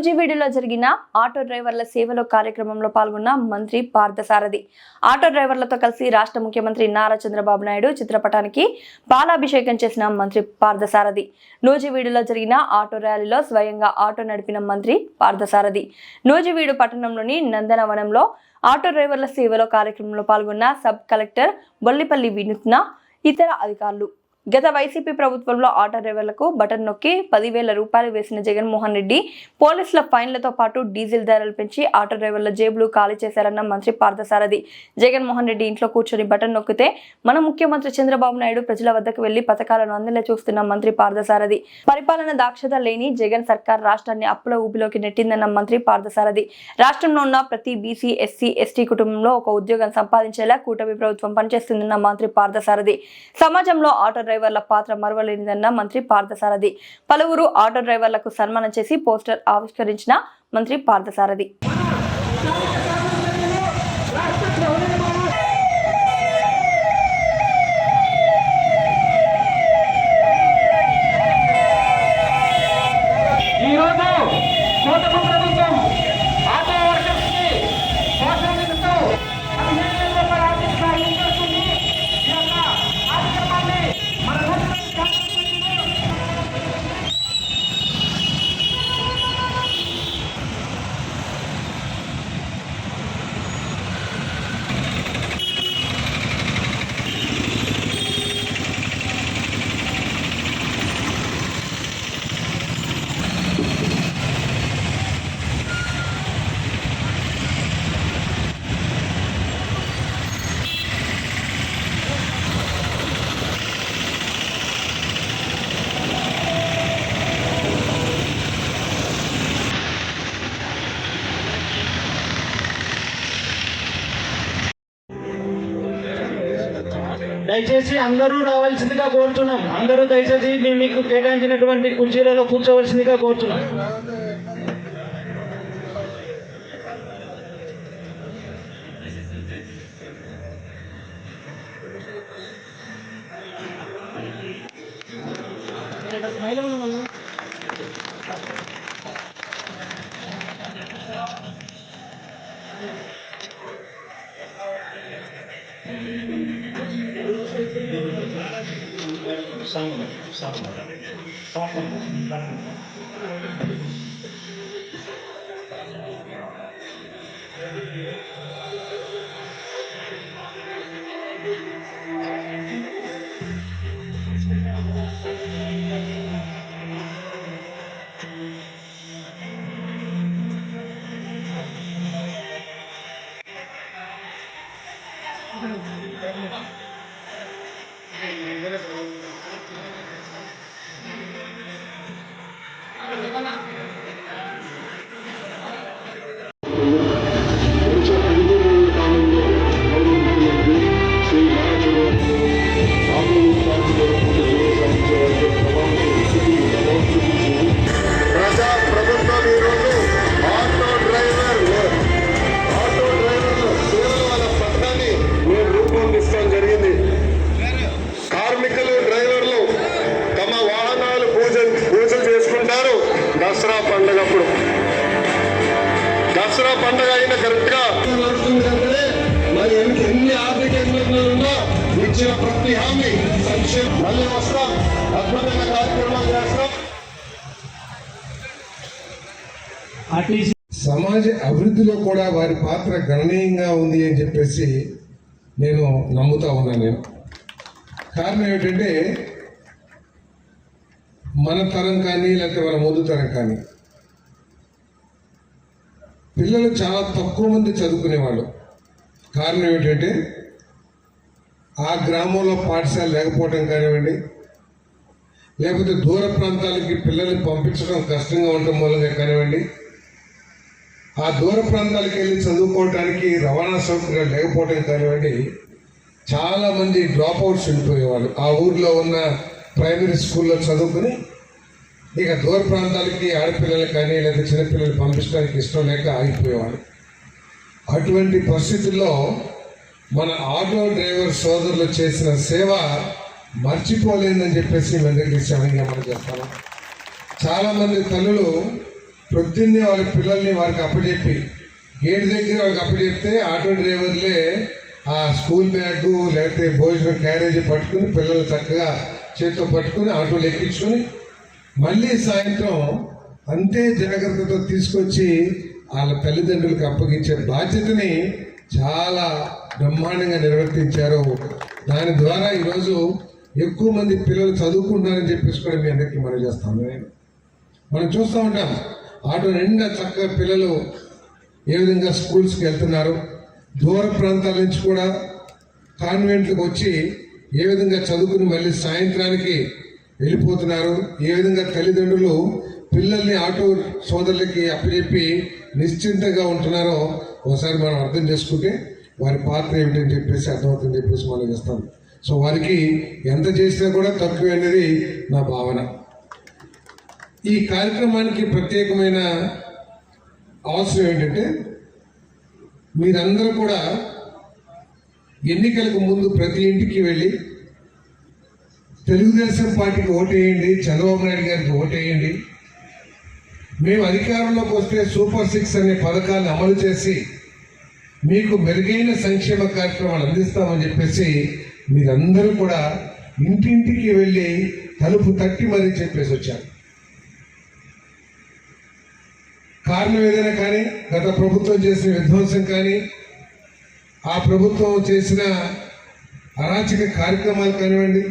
నూజివీడులో జరిగిన ఆటో డ్రైవర్ల సేవలో కార్యక్రమంలో పాల్గొన్న మంత్రి పార్థసారథి. ఆటో డ్రైవర్లతో కలిసి రాష్ట్ర ముఖ్యమంత్రి నారా చంద్రబాబు నాయుడు చిత్రపటానికి పాలాభిషేకం చేసిన మంత్రి పార్థసారథి. నూజివీడులో జరిగిన ఆటో ర్యాలీలో స్వయంగా ఆటో నడిపిన మంత్రి పార్థసారథి. నూజివీడు పట్టణంలోని నందనవనంలో ఆటో డ్రైవర్ల సేవలో కార్యక్రమంలో పాల్గొన్న సబ్ కలెక్టర్ బొల్లిపల్లి వినూత్న ఇతర అధికారులు. గత వైసీపీ ప్రభుత్వంలో ఆటో డ్రైవర్లకు బటన్ నొక్కి పదివేల రూపాయలు వేసిన జగన్మోహన్ రెడ్డి పోలీసుల ఫైన్లతో పాటు డీజిల్ ధరలు పెంచి ఆటో డ్రైవర్ల జేబులు ఖాళీ చేశారన్న మంత్రి పార్థసారథి. జగన్మోహన్ రెడ్డి ఇంట్లో కూర్చొని బటన్ నొక్కితే మన ముఖ్యమంత్రి చంద్రబాబు నాయుడు ప్రజల వద్దకు వెళ్ళి పథకాలను అందేలా చూస్తున్న మంత్రి పార్థసారథి. పరిపాలన దాక్షత లేని జగన్ సర్కార్ రాష్ట్రాన్ని అప్పుల ఊపిలోకి నెట్టిందన్న మంత్రి పార్థసారథి. రాష్ట్రంలో ఉన్న ప్రతి బీసీ ఎస్సీ ఎస్టీ కుటుంబంలో ఒక ఉద్యోగం సంపాదించేలా కూటమి ప్రభుత్వం పనిచేస్తుందన్న మంత్రి పార్థసారథి. సమాజంలో ఆటో డ్రైవర్ల పాత్ర మరవలేనిదన్న మంత్రి పార్థసారథి. పలువురు ఆటో డ్రైవర్లకు సన్మానం చేసి పోస్టర్ ఆవిష్కరించిన మంత్రి పార్థసారథి ఈరోజు కూటమి ప్రభుత్వం ఆటో వర్కర్స్కి ప్రోత్సహిస్తూ పదిహేను వేల రూపాయల ఆర్థిక సహాయం చేస్తుంది ఈ యొక్క కార్యక్రమాన్ని మన కూటమి కార్యకర్తలు దయచేసి అందరూ రావాల్సిందిగా కోరుతున్నాం. అందరూ దయచేసి మేము మీకు కేటాయించినటువంటి కుర్చీలలో కూర్చోవలసిందిగా కోరుతున్నాం. Salma, Salma. Salma Muhammadan. పండుగ అయిన కరెక్ట్గా మరి ఎన్ని- ఆర్థిక ఇబ్బందులు ఉన్నా ఇచ్చిన ప్రతి హామీ సంక్షేమం. మళ్ళీ వస్తాం. అద్భుతమైన కార్యక్రమాలు చేస్తాం. సమాజ అభివృద్ధిలో కూడా వారి పాత్ర గణనీయంగా ఉంది అని చెప్పేసి నేను నమ్ముతా ఉన్నాను నేను. కారణం ఏమిటంటే మన తరం కానీ లేకపోతే మన ముందు తరం కానీ పిల్లలు చాలా తక్కువ మంది చదువుకునేవాళ్ళు. కారణం ఏమిటంటే ఆ గ్రామంలో పాఠశాల లేకపోవడం కానివ్వండి లేకపోతే దూర ప్రాంతాలకి పిల్లల్ని పంపించడం కష్టంగా ఉండటం మూలంగా కానివ్వండి ఆ దూర ప్రాంతాలకు వెళ్ళి చదువుకోవడానికి రవాణా సౌకర్యాలు లేకపోవడం కానివ్వండి చాలామంది డ్రాప్ అవుట్స్ ఉండిపోయేవాళ్ళు. ఆ ఊర్లో ఉన్న ప్రైమరీ స్కూల్లో చదువుకుని ఇక దూర ప్రాంతాలకి ఆడపిల్లలు కానీ లేదా చిన్నపిల్లలు పంపించడానికి ఇష్టం లేక ఆగిపోయేవాడు అటువంటి పరిస్థితుల్లో మన ఆటో డ్రైవర్ సోదరులు చేసిన సేవ మర్చిపోలేదని చెప్పేసి మీ అందరికీ మనం చెప్తాను. చాలామంది తల్లులు ప్రొద్దున్నే వాళ్ళ పిల్లల్ని వారికి అప్పచెప్పి గేట్ దగ్గర వాళ్ళకి అప్పచెప్తే ఆటో డ్రైవర్లే ఆ స్కూల్ బ్యాగ్ లేకపోతే భోజనం క్యారేజీ పట్టుకుని పిల్లలు చక్కగా చేతితో పట్టుకుని ఆటోలు ఎక్కించుకొని మళ్ళీ సాయంత్రం అంతే జాగ్రత్తతో తీసుకొచ్చి వాళ్ళ తల్లిదండ్రులకు అప్పగించే బాధ్యతని చాలా బ్రహ్మాండంగా నిర్వర్తించారు. దాని ద్వారా ఈరోజు ఎక్కువ మంది పిల్లలు చదువుకుంటున్నారని చెప్పేసి కూడా మీ అందరికీ మనం చేస్తాము నేను మనం చూస్తూ ఉంటాం. ఆటో నిండా చక్కగా పిల్లలు ఏ విధంగా స్కూల్స్కి వెళ్తున్నారు. దూర ప్రాంతాల నుంచి కూడా కాన్వెంట్లకు వచ్చి ఏ విధంగా చదువుకుని మళ్ళీ సాయంత్రానికి వెళ్ళిపోతున్నారు. ఏ విధంగా తల్లిదండ్రులు పిల్లల్ని ఆటో సోదరులకి అప్పచెప్పి నిశ్చింతగా ఉంటున్నారో ఒకసారి మనం అర్థం చేసుకుంటే వారి పాత్ర ఏమిటని చెప్పేసి అర్థమవుతుందని చెప్పేసి మనం ఇస్తాం సో వారికి ఎంత చేసినా కూడా తక్కువే అనేది నా భావన. ఈ కార్యక్రమానికి ప్రత్యేకమైన అవసరం ఏంటంటే మీరందరూ కూడా ఎన్నికలకు ముందు ప్రతి ఇంటికి వెళ్ళి తెలుగుదేశం పార్టీకి ఓటేయండి చంద్రబాబు నాయుడు గారికి ఓటేయండి. మేము అధికారంలోకి వస్తే సూపర్ సిక్స్ అనే పథకాన్ని అమలు చేసి మీకు మెరుగైన సంక్షేమ కార్యక్రమాలు అందిస్తామని చెప్పేసి మీరందరూ కూడా ఇంటింటికి వెళ్ళి తలుపు తట్టి మరీ చెప్పేసి వచ్చారు. కారణం ఏదైనా కానీ గత ప్రభుత్వం చేసిన విధ్వంసం కానీ ఆ ప్రభుత్వం చేసిన అరాచక కార్యక్రమాలు కానివ్వండి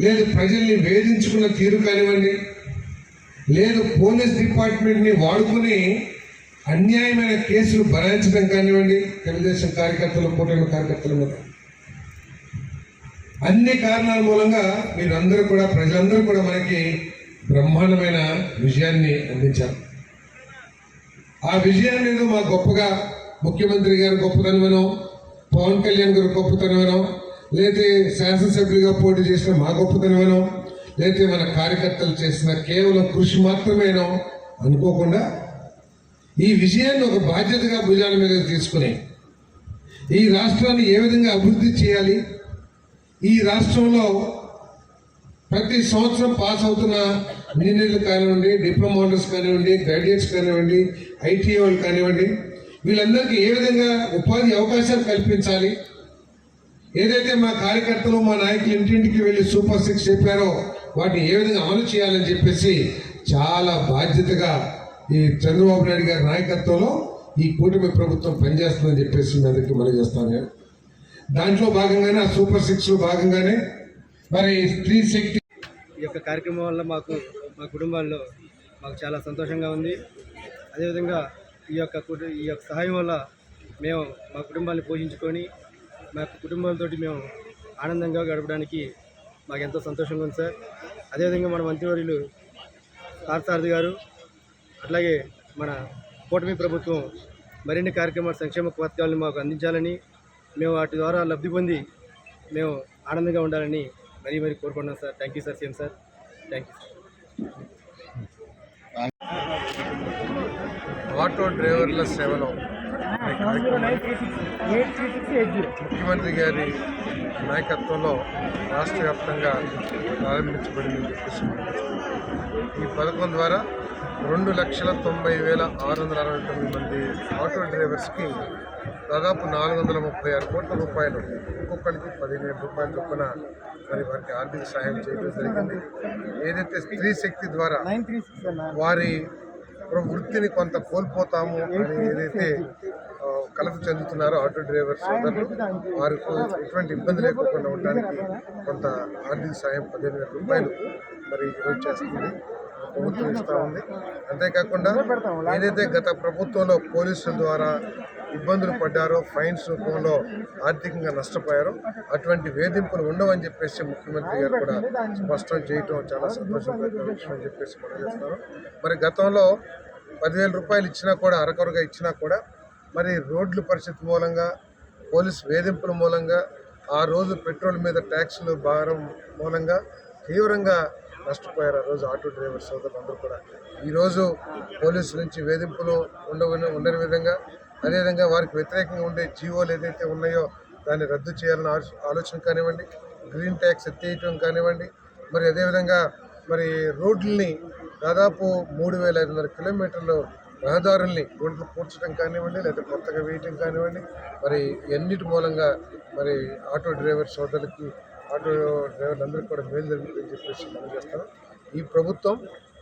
లేదు ప్రజల్ని వేధించుకున్న తీరు కానివ్వండి లేదు పోలీస్ డిపార్ట్మెంట్ని వాడుకుని అన్యాయమైన కేసులు భరాయించడం కానివ్వండి తెలుగుదేశం కార్యకర్తలు కూటమి కార్యకర్తల మీద. అన్ని కారణాల మూలంగా మీరందరూ కూడా ప్రజలందరూ కూడా మనకి బ్రహ్మాండమైన విజయాన్ని అందించారు. ఆ విజయాన్ని మా గొప్పగా ముఖ్యమంత్రి గారు గొప్పతనమనో పవన్ కళ్యాణ్ గారు గొప్పతనమనో లేతే శాసనసభ్యులుగా పోటీ చేసిన మా గొప్పతనమేనో లేతే మన కార్యకర్తలు చేసిన కేవలం కృషి మాత్రమేనో అనుకోకుండా ఈ విజయాన్ని ఒక బాధ్యతగా భుజాల మీద తీసుకుని ఈ రాష్ట్రాన్ని ఏ విధంగా అభివృద్ధి చేయాలి? ఈ రాష్ట్రంలో ప్రతి సంవత్సరం పాస్ అవుతున్న ఇంజనీర్లు కానివ్వండి డిప్లొమా హోల్డర్స్ కానివ్వండి గ్రాడ్యుయేట్స్ కానివ్వండి ఐటీఐ వాళ్ళు కానివ్వండి వీళ్ళందరికీ ఏ విధంగా ఉపాధి అవకాశాలు కల్పించాలి? ఏదైతే మా కార్యకర్తలు మా నాయకులు ఇంటింటికి వెళ్ళి సూపర్ సిక్స్ చెప్పారో వాటిని ఏ విధంగా అమలు చేయాలని చెప్పేసి చాలా బాధ్యతగా ఈ చంద్రబాబు నాయుడు గారి నాయకత్వంలో ఈ కూటమి ప్రభుత్వం పనిచేస్తుందని చెప్పేసి మీ అందరికీ మనం చేస్తాను నేను. దాంట్లో భాగంగానే ఆ సూపర్ సిక్స్లో భాగంగానే మరి స్త్రీ శక్తి ఈ యొక్క కార్యక్రమం వల్ల మాకు మా కుటుంబాల్లో మాకు చాలా సంతోషంగా ఉంది. అదేవిధంగా ఈ యొక్క ఈ యొక్క సహాయం వల్ల మేము మా కుటుంబాన్ని పోషించుకొని మా కుటుంబాలతోటి కుటుంబాలతో మేము ఆనందంగా గడపడానికి మాకు ఎంతో సంతోషంగా ఉంది సార్. అదేవిధంగా మన మంత్రివర్యులు పార్థసారథి గారు అట్లాగే మన కూటమి ప్రభుత్వం మరిన్ని కార్యక్రమాలు సంక్షేమ పథకాలను మాకు అందించాలని మేము వాటి ద్వారా లబ్ధి పొంది మేము ఆనందంగా ఉండాలని మరీ మరీ కోరుకుంటున్నాం sir. Thank you sir CM sir. Thank you auto డ్రైవర్ల సేవలో ముఖ్యమంత్రి గారి నాయకత్వంలో రాష్ట్ర వ్యాప్తంగా ప్రారంభించబడిందని చెప్పేసి. ఈ పథకం ద్వారా రెండు లక్షల తొంభై వేల ఆరు వందల అరవై తొమ్మిది మంది ఆటో డ్రైవర్స్కి దాదాపు నాలుగు వందల ముప్పై ఆరు కోట్ల రూపాయలు ఒక్కొక్కరికి పదిహేను రూపాయల చొప్పున మరి వారికి ఆర్థిక సహాయం చేయడం జరిగింది ఏదైతే స్త్రీ శక్తి ద్వారా వారి వృత్తిని కొంత కోల్పోతాము అని ఏదైతే ఆ, కలత చెందుతున్నారో ఆటో డ్రైవర్ సోదరులు వారికి ఎటువంటి ఇబ్బంది లేకుండా ఉండడానికి కొంత ఆర్థిక సాయం పదిహేను వేల రూపాయలు మరి ఈరోజు చేస్తుంది. ప్రభుత్వం ఇస్తూ ఉంది. అంతేకాకుండా ఏదైతే గత ప్రభుత్వంలో పోలీసుల ద్వారా ఇబ్బందులు పడ్డారో ఫైన్స్ రూపంలో ఆర్థికంగా నష్టపోయారో అటువంటి వేధింపులు ఉండవని చెప్పేసి ముఖ్యమంత్రి గారు కూడా స్పష్టం చేయటం చాలా సంతోషకరమైన విషయం అని చెప్పేసి మనం చేస్తున్నారు. మరి గతంలో పదివేల రూపాయలు ఇచ్చినా కూడా అరకొరగా ఇచ్చినా కూడా మరి రోడ్ల పరిస్థితి మూలంగా పోలీస్ వేధింపుల మూలంగా ఆ రోజు పెట్రోల్ మీద ట్యాక్సులు భారం మూలంగా తీవ్రంగా నష్టపోయారు ఆ రోజు ఆటో డ్రైవర్ సోదరులు అందరూ కూడా ఈరోజు పోలీసు నుంచి వేధింపులు ఉండవని ఉండని విధంగా అదేవిధంగా వారికి వ్యతిరేకంగా ఉండే జీవోలు ఏదైతే ఉన్నాయో దాన్ని రద్దు చేయాలన్న ఆలో- ఆలోచన కానివ్వండి గ్రీన్ ట్యాక్స్ ఎత్తేయటం కానివ్వండి మరి అదేవిధంగా మరి రోడ్లని దాదాపు మూడు వేల ఐదు వందల కిలోమీటర్లు రహదారుల్ని గుంటలు పూడ్చడం కానివ్వండి లేదా కొత్తగా వేయటం కానివ్వండి మరి ఎన్నిటి మూలంగా మరి ఆటో డ్రైవర్ సోదరులకి ఆటో డ్రైవర్లందరికీ కూడా మేలు జరుగుతుందని చెప్పేసి మనం చేస్తాం ఈ ప్రభుత్వం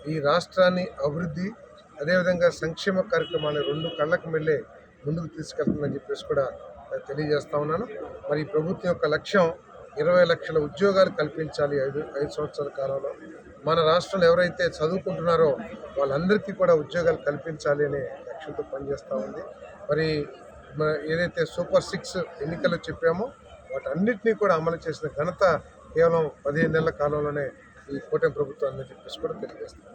ఈ రాష్ట్రాన్ని అభివృద్ధి అదేవిధంగా సంక్షేమ కార్యక్రమాన్ని రెండు కళ్ళకు మెళ్ళే ముందుకు తీసుకెళ్తుందని చెప్పేసి కూడా తెలియజేస్తా ఉన్నాను. మరి ప్రభుత్వం యొక్క లక్ష్యం ఇరవై లక్షల ఉద్యోగాలు కల్పించాలి ఐదు ఐదు సంవత్సరాల కాలంలో. మన రాష్ట్రంలో ఎవరైతే చదువుకుంటున్నారో వాళ్ళందరికీ కూడా ఉద్యోగాలు కల్పించాలి అనే లక్ష్యంతో పనిచేస్తూ ఉంది. మరి మన ఏదైతే సూపర్ సిక్స్ ఎన్నికలు చెప్పామో వాటన్నిటినీ కూడా అమలు చేసిన ఘనత కేవలం పదిహేను నెలల కాలంలోనే ఈ కూటమి ప్రభుత్వం అని చెప్పేసి కూడా తెలియజేస్తాం